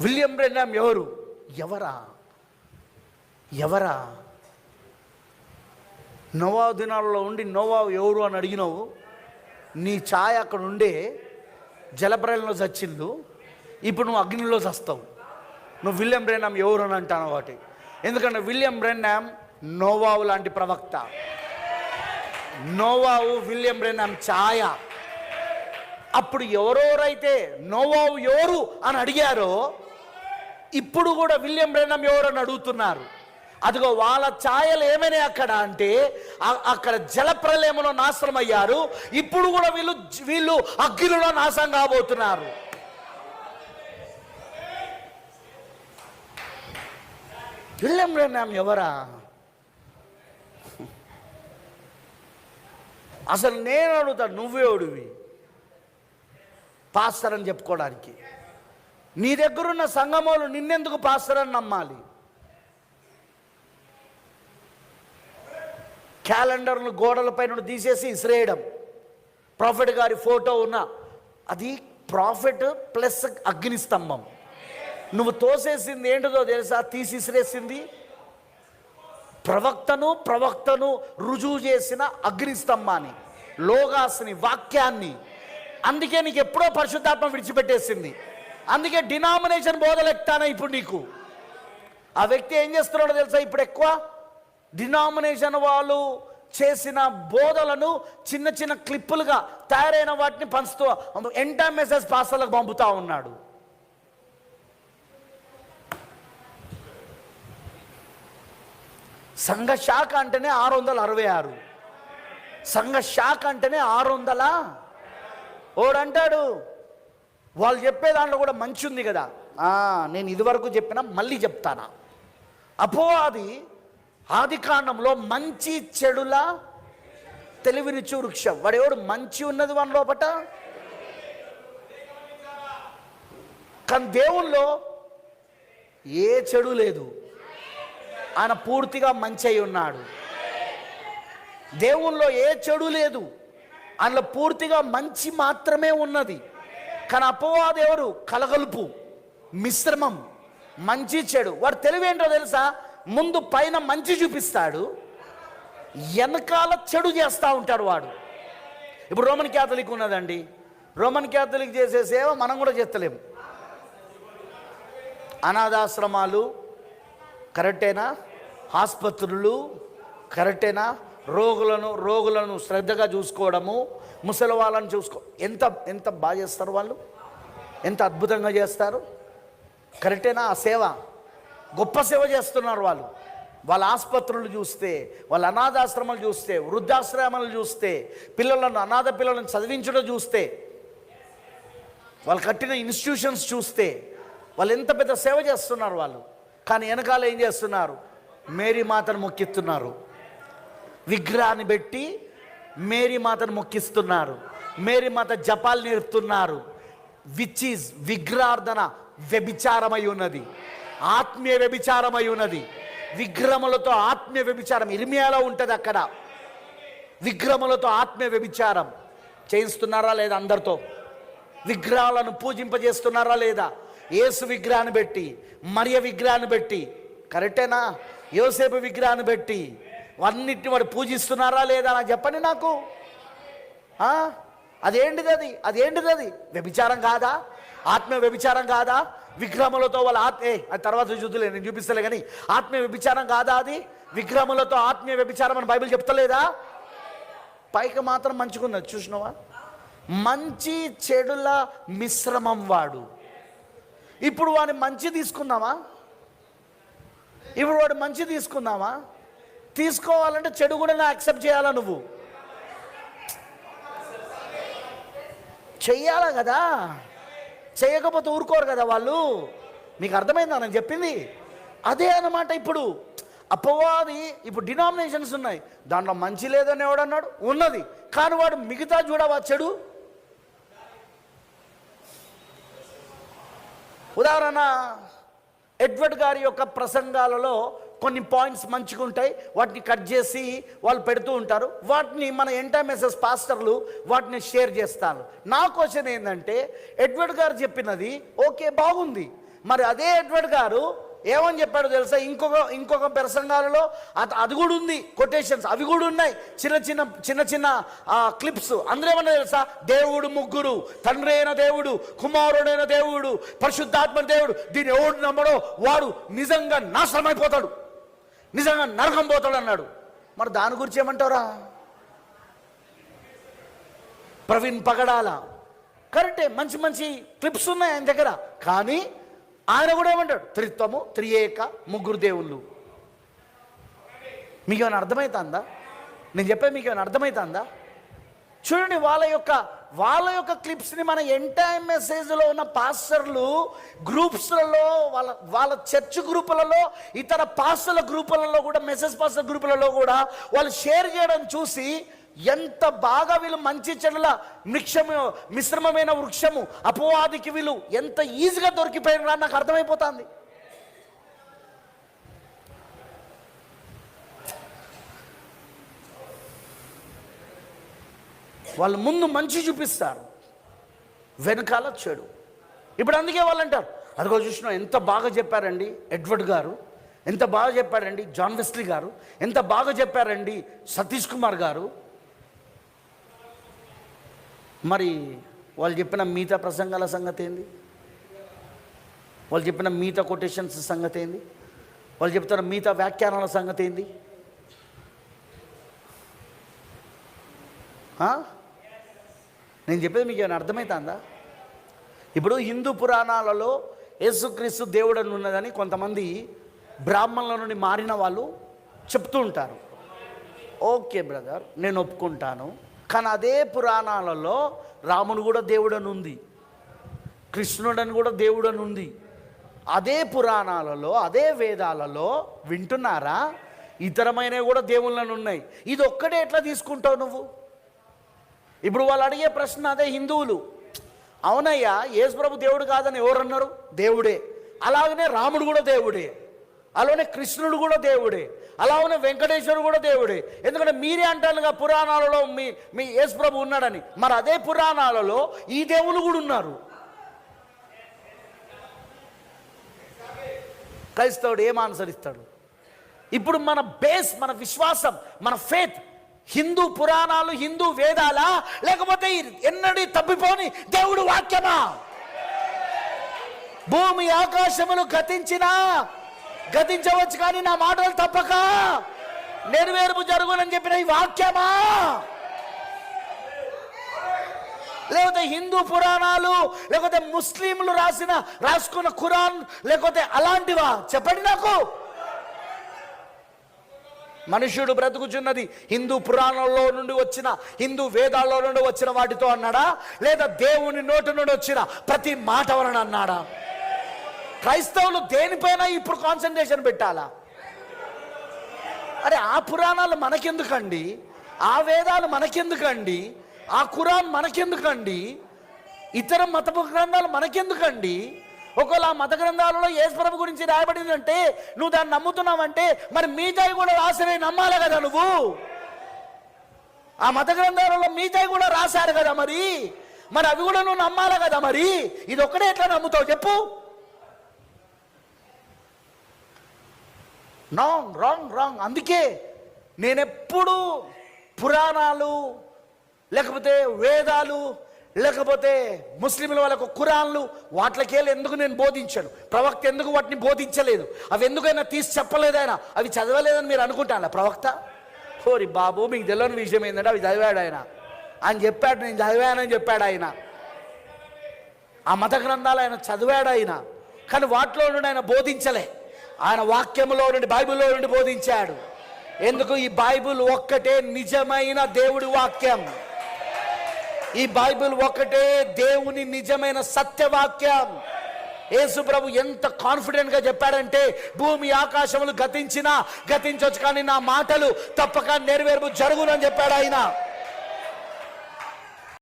William Branham ఎవరు? ఎవరా? ఎవరా? నోవా దినాల్లో ఉండి నోవా ఎవరు అని అడిగినావు? నీ ఛాయ అక్కడ ఉండే జలప్రయంలో చచ్చిండు ఇప్పుడు నువ్వు అగ్నిలో చస్తావు. నువ్వు విలియం బ్రెన్నామ్ ఎవరు అని అంటాను ఒకటి ఎందుకంటే విలియం బ్రెన్నామ్ నోవావు లాంటి ప్రవక్త. నోవావు విలియం బ్రెన్నామ్ ఛాయ. అప్పుడు ఎవరెవరైతే నోవావు ఎవరు అని అడిగారో ఇప్పుడు కూడా విలియం బ్రెన్నమ్ ఎవరు అని అడుగుతున్నారు. అదిగో వాళ్ళ ఛాయలు ఏమైనాయి అక్కడ అంటే అక్కడ జలప్రలయంలో నాశనం అయ్యారు ఇప్పుడు కూడా వీళ్ళు వీళ్ళు అగ్గిలో నాశనం కాబోతున్నారు. విలియం బ్రెన్నమ్ ఎవరా? అసలు నేను అడుగుతా నువ్వేవుడివి పాస్టర్ అని చెప్పుకోవడానికి. నీ దగ్గరున్న సంగమోలు నిన్నెందుకు పాస్టర్ అని నమ్మాలి? క్యాలెండర్ను గోడలపై నుండి తీసేసి ఇసిరేయడం. ప్రాఫిట్ గారి ఫోటో ఉన్న అది ప్రాఫిట్ ప్లస్ అగ్నిస్తంభం నువ్వు తోసేసింది ఏంటిదో తెలుసా? తీసి ఇసిరేసింది. ప్రవక్తను ప్రవక్తను రుజువు చేసిన అగ్నిస్తంభాన్ని లోగాస్ని వాక్యాన్ని అందుకే నీకు ఎప్పుడో పరిశుద్ధాత్మ విడిచిపెట్టేసింది. అందుకే డినామినేషన్ బోధలెక్తానే ఇప్పుడు నీకు. ఆ వ్యక్తి ఏం చేస్తున్నాడో తెలుసా? ఇప్పుడు ఎక్కువ డినామినేషన్ వాళ్ళు చేసిన బోధలను చిన్న చిన్న క్లిప్పులుగా తయారైన వాటిని పంచుతూ ఎంటా మెసేజ్ పాస్టర్లకు పంపుతా ఉన్నాడు. సంఘ శాఖ అంటేనే ఆరు వందల అరవై ఆరు. సంఘ శాఖ అంటేనే ఆరు వందల ఓడంటాడు. వాళ్ళు చెప్పే దాంట్లో కూడా మంచి ఉంది కదా నేను ఇదివరకు చెప్పిన మళ్ళీ చెప్తానా. అపోవాది ఆది కాండంలో మంచి చెడుల తెలివినిచ్చు వృక్షం వాడెవడు? మంచి ఉన్నది వాని లోపట? కానీ దేవుల్లో ఏ చెడు లేదు. ఆయన పూర్తిగా మంచి అయి ఉన్నాడు. దేవుల్లో ఏ చెడు లేదు. అందులో పూర్తిగా మంచి మాత్రమే ఉన్నది. కానీ అపవాది ఎవరు? కలగలుపు మిశ్రమం మంచి చెడు. వాడు తెలివేంటో తెలుసా? ముందు పైన మంచి చూపిస్తాడు వెనకాల చెడు చేస్తూ ఉంటాడు వాడు. ఇప్పుడు రోమన్ క్యాథలిక్ ఉన్నదండి. రోమన్ క్యాథలిక్ చేసే సేవ మనం కూడా చేస్తలేము. అనాథాశ్రమాలు కరెక్టేనా? ఆసుపత్రులు కరెక్టేనా? రోగులను రోగులను శ్రద్ధగా చూసుకోవడము ముసలి వాళ్ళని చూసుకో ఎంత ఎంత బాగా చేస్తారు వాళ్ళు? ఎంత అద్భుతంగా చేస్తారు? కరెక్టేనా? ఆ సేవ? గొప్ప సేవ చేస్తున్నారు వాళ్ళు. వాళ్ళ ఆసుపత్రులు చూస్తే వాళ్ళ అనాథాశ్రమాలు చూస్తే వృద్ధాశ్రమాలు చూస్తే పిల్లలను అనాథ పిల్లలను చదివించడం చూస్తే వాళ్ళు కట్టిన ఇన్స్టిట్యూషన్స్ చూస్తే వాళ్ళు ఎంత పెద్ద సేవ చేస్తున్నారు వాళ్ళు? కానీ వెనకాల ఏం చేస్తున్నారు? మేరీ మాతను మొక్కిస్తున్నారు. విగ్రహాన్ని పెట్టి మేరీ మాతను మొక్కిస్తున్నారు. మేరీ మాత జపాలు నేర్పుతున్నారు. విచ్ ఈజ్ విగ్రహార్థన వ్యభిచారమై ఉన్నది. ఆత్మీయ వ్యభిచారమై ఉన్నది. విగ్రహములతో ఆత్మీయ వ్యభిచారం ఇరిమియాలో ఉంటుంది అక్కడ. విగ్రహములతో ఆత్మీయ వ్యభిచారం. చేయిస్తున్నారా లేదా అందరితో? విగ్రహాలను పూజింపజేస్తున్నారా లేదా? యేసు విగ్రహాన్ని పెట్టి మరియ విగ్రహాన్ని పెట్టి కరెక్టేనా? యోసేపు విగ్రహాన్ని పెట్టి అన్నిటిని వాడు పూజిస్తున్నారా లేదా నాకు చెప్పండి నాకు. అదేంటిది అది? అదేంటిది అది? వ్యభిచారం కాదా? ఆత్మీయ వ్యభిచారం కాదా? విగ్రహములతో వాళ్ళ ఆత్మ అది తర్వాత చూద్దులే నేను చూపిస్తలే కానీ ఆత్మీయ వ్యభిచారం కాదా అది? విగ్రహములతో ఆత్మీయ వ్యభిచారం అని బైబిల్ చెప్తలేదా? పైకి మాత్రం మంచిగున్నది చూసినావా? మంచి చెడుల మిశ్రమం వాడు. ఇప్పుడు వాడిని మంచి తీసుకుందామా? ఇప్పుడు వాడు మంచి తీసుకుందామా? తీసుకోవాలంటే చెడు కూడా నా యాక్సెప్ట్ చేయాలా నువ్వు? చెయ్యాలా కదా? చేయకపోతే ఊరుకోరు కదా వాళ్ళు? మీకు అర్థమైందా నేను చెప్పింది? అదే అన్నమాట ఇప్పుడు. అపవాది ఇప్పుడు డినామినేషన్స్ ఉన్నాయి. దాంట్లో మంచి లేదని ఎవడన్నాడు? ఉన్నది. కానీ వాడు మిగతా చూడవా చెడు. ఉదాహరణ ఎడ్వర్డ్ గారి యొక్క ప్రసంగాలలో కొన్ని పాయింట్స్ మంచిగా ఉంటాయి వాటిని కట్ చేసి వాళ్ళు పెడుతూ ఉంటారు. వాటిని మన ఎంటైమెసెస్ పాస్టర్లు వాటిని షేర్ చేస్తారు. నా క్వశ్చన్ ఏంటంటే ఎడ్వర్డ్ గారు చెప్పినది ఓకే బాగుంది. మరి అదే ఎడ్వర్డ్ గారు ఏమని చెప్పాడు తెలుసా? ఇంకొక ఇంకొక ప్రసంగాలలో అత- అది కూడా ఉంది. కొటేషన్స్ అవి కూడా ఉన్నాయి. చిన్న చిన్న చిన్న చిన్న క్లిప్స్. అందులో ఏమన్నా తెలుసా? దేవుడు ముగ్గురు తండ్రి అయిన దేవుడు కుమారుడైన దేవుడు పరిశుద్ధాత్మ దేవుడు దీన్ని ఎవడు నమ్మడో వాడు నిజంగా నాశనం అయిపోతాడు నిజంగా నరకం పోతాడు అన్నాడు. మరి దాని గురించి ఏమంటారా ప్రవీణ్ పగడాల. కరెక్టే మంచి మంచి క్లిప్స్ ఉన్నాయి ఆయన దగ్గర. కానీ ఆయన కూడా ఏమంటాడు? త్రిత్వము త్రియేక ముగ్గురు దేవుళ్ళు. మీకు ఏమైనా అర్థమవుతుందా నేను చెప్పే మీకు ఏమైనా అర్థమవుతుందా చూడండి వాళ్ళ యొక్క వాళ్ళ యొక్క క్లిప్స్ని మన ఎంటైర్ మెసేజ్లో ఉన్న పాస్టర్లు గ్రూప్స్లలో వాళ్ళ వాళ్ళ చర్చ్ గ్రూపులలో ఇతర పాస్టర్ల గ్రూపులలో కూడా మెసేజ్ పాస్టర్ గ్రూపులలో కూడా వాళ్ళు షేర్ చేయడం చూసి ఎంత బాగా వీళ్ళు మంచి చెడుల మిక్షము మిశ్రమమైన వృక్షము అపవాదికి వీళ్ళు ఎంత ఈజీగా దొరికిపోయినారా నాకు అర్థమైపోతుంది. వాళ్ళు ముందు మంచి చూపిస్తారు. వెనకాల చెడు. ఇప్పుడు అందుకే వాళ్ళు అంటారు అదిగో చూసిన ఎంత బాగా చెప్పారండి ఎడ్వర్డ్ గారు ఎంత బాగా చెప్పారండి జాన్ వెస్లీ గారు ఎంత బాగా చెప్పారండి సతీష్ కుమార్ గారు. మరి వాళ్ళు చెప్పిన మిగతా ప్రసంగాల సంగతి ఏంది? వాళ్ళు చెప్పిన మిగతా కొటేషన్స్ సంగతి ఏంది? వాళ్ళు చెప్తున్న మిగతా వ్యాఖ్యానాల సంగతి ఏంది? నేను చెప్పేది మీకు ఏమైనా అర్థమవుతుందా ఇప్పుడు హిందూ పురాణాలలో యేసుక్రీస్తు దేవుడు అని ఉన్నదని కొంతమంది బ్రాహ్మణుల నుండి మారిన వాళ్ళు చెప్తూ ఉంటారు. ఓకే బ్రదర్ నేను ఒప్పుకుంటాను. కానీ అదే పురాణాలలో రాముడు కూడా దేవుడని ఉంది. కృష్ణుడని కూడా దేవుడని ఉంది. అదే పురాణాలలో అదే వేదాలలో వింటున్నారా? ఇతరమైనవి కూడా దేవుళ్ళని ఉన్నాయి. ఇది ఒక్కడే ఎట్లా తీసుకుంటావు నువ్వు? ఇప్పుడు వాళ్ళు అడిగే ప్రశ్న అదే హిందువులు. అవునయ్యా యేసుప్రభు దేవుడు కాదని ఎవరన్నారు? దేవుడే. అలాగనే రాముడు కూడా దేవుడే. అలానే కృష్ణుడు కూడా దేవుడే. అలానే వెంకటేశ్వరుడు కూడా దేవుడే. ఎందుకంటే మీరే అంటారుగా పురాణాలలో మీ మీ యేసుప్రభు ఉన్నాడని. మరి అదే పురాణాలలో ఈ దేవులు కూడా ఉన్నారు. క్రైస్తవుడు ఏం ఇప్పుడు మన బేస్ మన విశ్వాసం మన ఫేత్ హిందూ పురాణాలు హిందూ వేదాలా? లేకపోతే ఈ ఎన్నడీ తప్పిపోని దేవుడు వాక్యమా? భూమి ఆకాశములు గతించినా గతించవచ్చు కానీ నా మాటలు తప్పక. నెరవేర్పు జరుగునని చెప్పిన ఈ వాక్యమా? లేకపోతే హిందూ పురాణాలు లేకపోతే ముస్లింలు రాసిన రాసుకున్న ఖురాన్ లేకపోతే అలాంటివా? చెప్పండి నాకు. మనుష్యుడు బ్రతుకుచున్నది హిందూ పురాణంలో నుండి వచ్చిన హిందూ వేదాల్లో నుండి వచ్చిన వాటితో అన్నాడా? లేదా దేవుని నోటి నుండి వచ్చిన ప్రతి మాట వలన అన్నాడా? క్రైస్తవులు దేనిపైన ఇప్పుడు కాన్సన్ట్రేషన్ పెట్టాలా? అరే ఆ పురాణాలు మనకెందుకండి? ఆ వేదాలు మనకెందుకండి? ఆ ఖురాన్ మనకెందుకండి? ఇతర మతపు గ్రంథాలు మనకెందుకండి? ఒకవేళ ఆ మత గ్రంథాలలో యేసుప్రభు గురించి రాయబడింది అంటే నువ్వు దాన్ని నమ్ముతున్నావంటే మరి మీతాయి కూడా రాసినవి నమ్మాలి కదా నువ్వు? ఆ మత గ్రంథాలలో మీతాయి కూడా రాశారు కదా మరి? మరి అవి కూడా నువ్వు నమ్మాలి కదా మరి? ఇది ఒక్కడే ఎట్లా నమ్ముతావు చెప్పు. Wrong wrong wrong. అందుకే నేనెప్పుడు పురాణాలు లేకపోతే వేదాలు లేకపోతే ముస్లింల వాళ్ళకు ఖురాన్లు వాటికెళ్ళి ఎందుకు నేను బోధించాను? ప్రవక్త ఎందుకు వాటిని బోధించలేదు? అవి ఎందుకైనా తీసి చెప్పలేదు ఆయన అవి చదవలేదని మీరు అనుకుంటాను ప్రవక్త? ఓరి బాబు మీకు తెలియని విషయం ఏంటంటే అవి చదివాడు ఆయన. ఆయన చెప్పాడు నేను చదివానని చెప్పాడు ఆయన. ఆ మత గ్రంథాలు ఆయన చదివాడు ఆయన. కానీ వాటిలో నుండి ఆయన బోధించలే. ఆయన వాక్యంలో నుండి బైబిల్లో నుండి బోధించాడు. ఎందుకు? ఈ బైబిల్ ఒక్కటే నిజమైన దేవుడి వాక్యం. ఈ బైబిల్ ఒక్కటే దేవుని నిజమైన సత్యవాక్యం. యేసు ప్రభు ఎంత కాన్ఫిడెంట్గా చెప్పాడంటే భూమి ఆకాశములు గతించినా గతించవచ్చు కానీ నా మాటలు తప్పక నెరవేర్పు జరుగునని చెప్పాడు ఆయన.